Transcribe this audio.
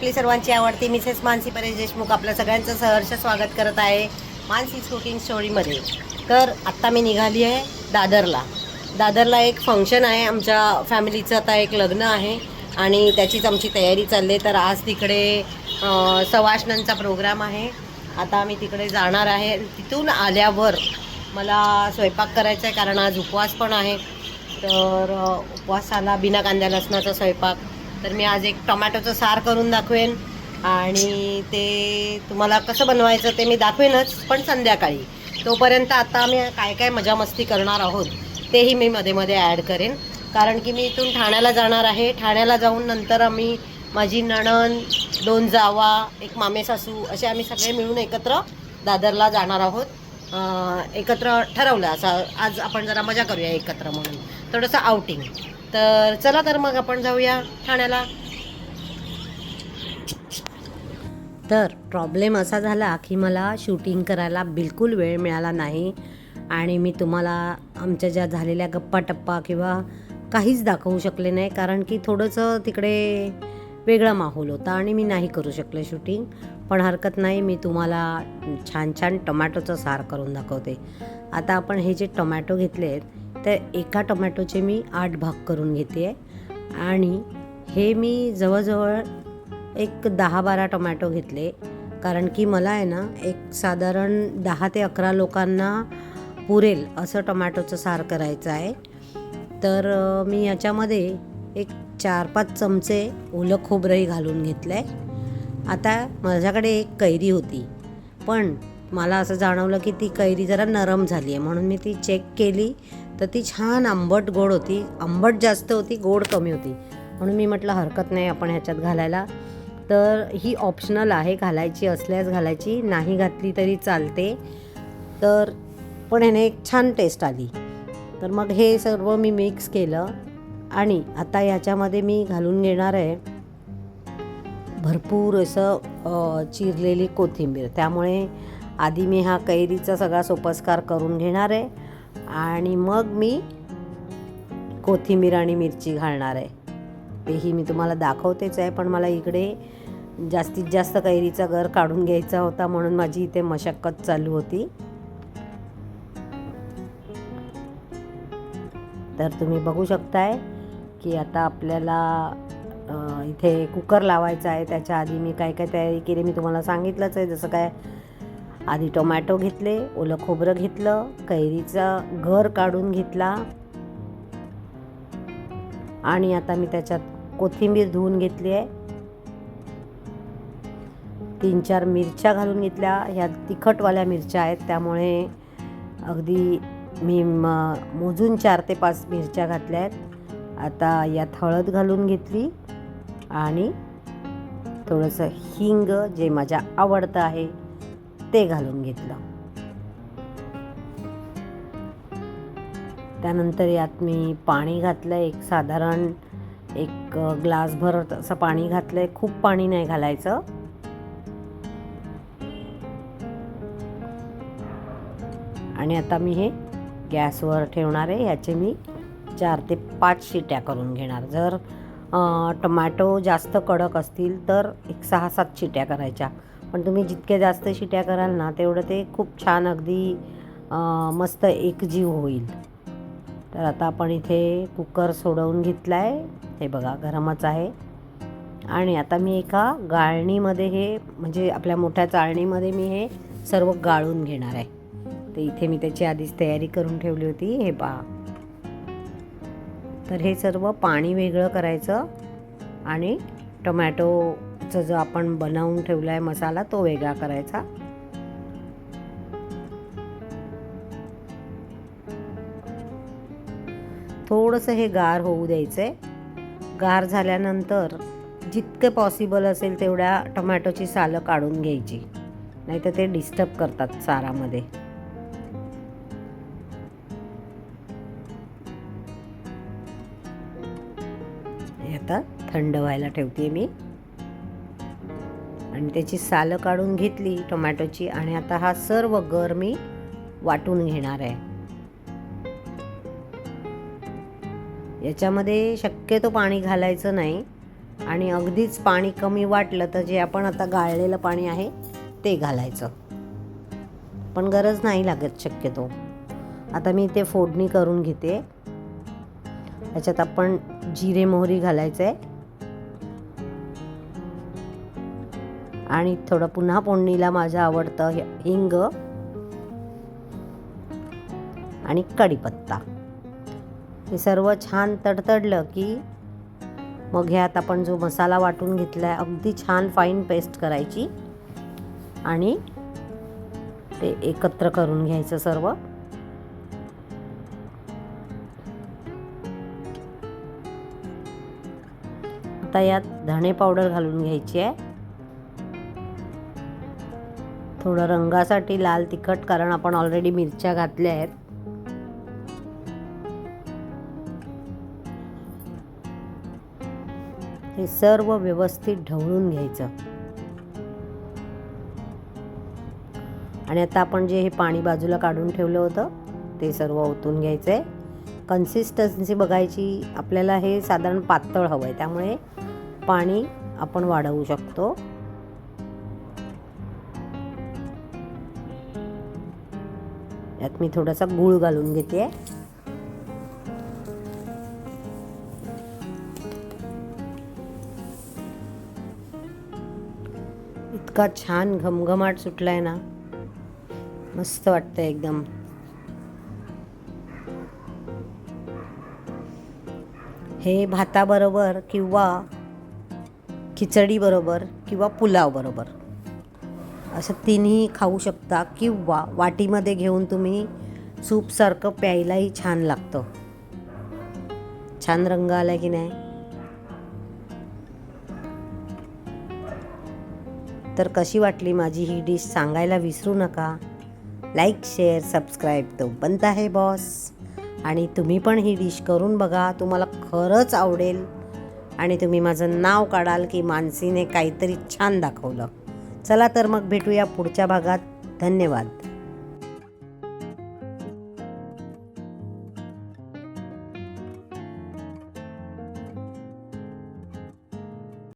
आपली सर्वांची आवडती मिसेस मानसी परेश देशमुख आपलं सगळ्यांचं सहर्ष स्वागत करत आहे मानसी कुकिंग स्टोरीमध्ये. तर आत्ता मी निघाली आहे दादरला. दादरला एक फंक्शन आहे आमच्या फॅमिलीचं आता एक लग्न आहे आणि त्याचीच आमची तयारी चालली आहे. तर आज तिकडे अं, सवाष्णांचा प्रोग्राम आहे. आता आम्ही तिकडे जाणार आहे. तिथून आल्यावर मला स्वयंपाक करायचा आहे कारण आज उपवास पण आहे. तर उपवासाला बिना कांद्या लसणाचा स्वयंपाक. तर मी आज एक टोमॅटोचं सार करून दाखवेन. आणि ते तुम्हाला कसं बनवायचं ते मी दाखवेनच पण संध्याकाळी. तोपर्यंत आता आम्ही काय काय मजा मस्ती करणार आहोत तेही मी मध्ये मध्ये ॲड करेन. कारण की मी इथून ठाण्याला जाणार आहे. ठाण्याला जाऊन नंतर आम्ही माझी नणन दोन जावा एक मामे सासू असे आम्ही सगळे मिळून एकत्र दादरला जाणार आहोत. एकत्र ठरवलं. असं आज आपण जरा मजा करूया एकत्र म्हणून. थोडंसं आउटिंग तर चला तर मग आपण जाऊया ठाण्याला. तर प्रॉब्लेम असा झाला की मला शूटिंग करायला बिलकुल वेळ मिळाला नाही आणि मी तुम्हाला आमच्या ज्या झालेल्या गप्पा टप्पा किंवा काहीच दाखवू शकले नाही कारण की थोडंसं तिकडे वेगळा माहोल होता आणि मी नाही करू शकले शूटिंग पण हरकत नाही मी तुम्हाला छान छान टोमॅटोचं सार करून दाखवते. आता आपण हे जे टोमॅटो घेतले आहेत तर एका टोमॅटोचे मी आठ भाग करून घेते. आहे आणि हे मी जवळजवळ एक दहा बारा टोमॅटो घेतले. कारण की मला आहे ना एक साधारण दहा ते अकरा लोकांना पुरेल असं टोमॅटोचं सार करायचं आहे. तर मी याच्यामध्ये एक चार पाच चमचे ओलं खोबरंही घालून घेतलं आहे आता माझ्याकडे एक कैरी होती. पण मला असं जाणवलं की ती कैरी जरा नरम झाली आहे म्हणून मी ती चेक केली. तर ती छान आंबट गोड होती. आंबट जास्त होती गोड कमी होती. म्हणून मी म्हटलं हरकत नाही आपण ह्याच्यात घालायला. तर ही ऑप्शनल आहे घालायची असल्यास घालायची नाही घातली तरी चालते. तर पण ह्याने एक छान टेस्ट आली. तर मग हे सर्व मी मिक्स केलं आणि आता याच्यामध्ये मी घालून घेणार आहे भरपूर असं चिरलेली कोथिंबीर. त्यामुळे आधी मी हा कैरीचा सगळा सोपस्कार करून घेणार आहे. आणि मग मी कोथिंबीर आणि मिरची घालणार आहे. तेही मी तुम्हाला दाखवतेच आहे पण मला इकडे जास्तीत जास्त कैरीचा गर काढून घ्यायचा होता म्हणून माझी इथे मशक्कत चालू होती. तर तुम्ही बघू शकताय की आता आपल्याला इथे कुकर लावायचा आहे. त्याच्या आधी मी काय काय तयारी केली मी तुम्हाला सांगितलंच आहे. जसं काय आधी टोमॅटो घेतले ओलं खोबरं घेतलं कैरीचा घर काढून घेतला. आणि आता मी त्याच्यात कोथिंबीर धुवून घेतली आहे. तीन चार मिरच्या घालून घेतल्या. ह्या तिखटवाल्या मिरच्या आहेत त्यामुळे अगदी मी म मोजून चार ते पाच मिरच्या घातल्या आहेत. आता यात हळद घालून घेतली आणि थोडंसं हिंग जे माझ्या आवडतं आहे ते घालून घेतलं. त्यानंतर यात मी पाणी घातलं एक साधारण एक ग्लासभर असं पाणी घातलं आहे खूप पाणी नाही घालायचं. आणि आता मी हे गॅसवर ठेवणार आहे. ह्याचे मी चार ते पाच शिट्या करून घेणार. जर टमॅटो टोमॅटो जास्त कडक असतील तर एक सहा सात शिट्या करायच्या. पण तुम्ही जितके जास्त शिट्या कराल ना तेवढं ते खूप छान अगदी मस्त एकजीव होईल. तर आता आपण इथे कुकर सोडवून घेतला आहे हे बघा गरमच आहे. आणि आता मी एका गाळणीमध्ये हे म्हणजे आपल्या मोठ्या चाळणीमध्ये मी हे सर्व गाळून घेणार आहे. तर इथे मी त्याची आधीच तयारी करून ठेवली होती. हे पहा. तर हे सर्व पाणी वेगळं करायचं आणि टोमॅटो टोमॅटोचं जो आपण बनवून ठेवला आहे मसाला तो वेगळा करायचा. थोडंसं हे गार होऊ द्यायचं आहे गार झाल्यानंतर जितके पॉसिबल असेल तेवढ्या टोमॅटोची सालं काढून घ्यायची. नाहीतर ते डिस्टर्ब करतात सारामध्ये आता थंड व्हायला ठेवते मी. आणि त्याची सालं काढून घेतली टोमॅटोची आणि आता हा सर्व गर मी वाटून घेणार आहे. याच्यामध्ये शक्यतो पाणी घालायचं नाही आणि अगदीच पाणी कमी वाटलं तर जे आपण आता गाळलेलं पाणी आहे ते घालायचं. पण गरज नाही लागत शक्यतो. आता मी ते फोडणी करून घेते. त्याच्यात आपण जिरे मोहरी घालायचं. आहे आणि थोडं पुन्हा फोडणीला माझं आवडतं हिंग आणि कढीपत्ता. हे सर्व छान तडतडलं की मग ह्यात आपण जो मसाला वाटून घेतला आहे अगदी छान फाईन पेस्ट करायची आणि ते एकत्र करून घ्यायचं सर्व. आता यात धणे पावडर घालून घ्यायची आहे. थोडं रंगासाठी लाल तिखट कारण आपण ऑलरेडी मिरच्या घातल्या आहेत. हे सर्व व्यवस्थित ढवळून घ्यायचं. आणि आता आपण जे हे पाणी बाजूला काढून ठेवलं होतं ते सर्व ओतून घ्यायचं आहे कन्सिस्टन्सी बघायची आपल्याला हे साधारण पातळ हवं आहे त्यामुळे पाणी आपण वाढवू शकतो. यात मी थोडासा गूळ घालून घेते. इतका छान घमघमाट सुटलाय ना. मस्त वाटतं एकदम. हे भाताबरोबर किंवा खिचडीबरोबर किंवा पुलावबरोबर असं तिन्ही खाऊ शकता किंवा वाटीमध्ये घेऊन तुम्ही सूपसारखं प्यायलाही छान लागतं. छान रंग आला की नाही? तर कशी वाटली माझी ही डिश सांगायला विसरू नका. लाईक शेअर सबस्क्राईब तो बनता आहे बॉस. आणि तुम्ही पण ही डिश करून बघा तुम्हाला खरंच आवडेल. आणि तुम्ही माझं नाव काढाल की मानसीने काहीतरी छान दाखवलं. चला तर मग भेटूया पुढच्या भागात. धन्यवाद.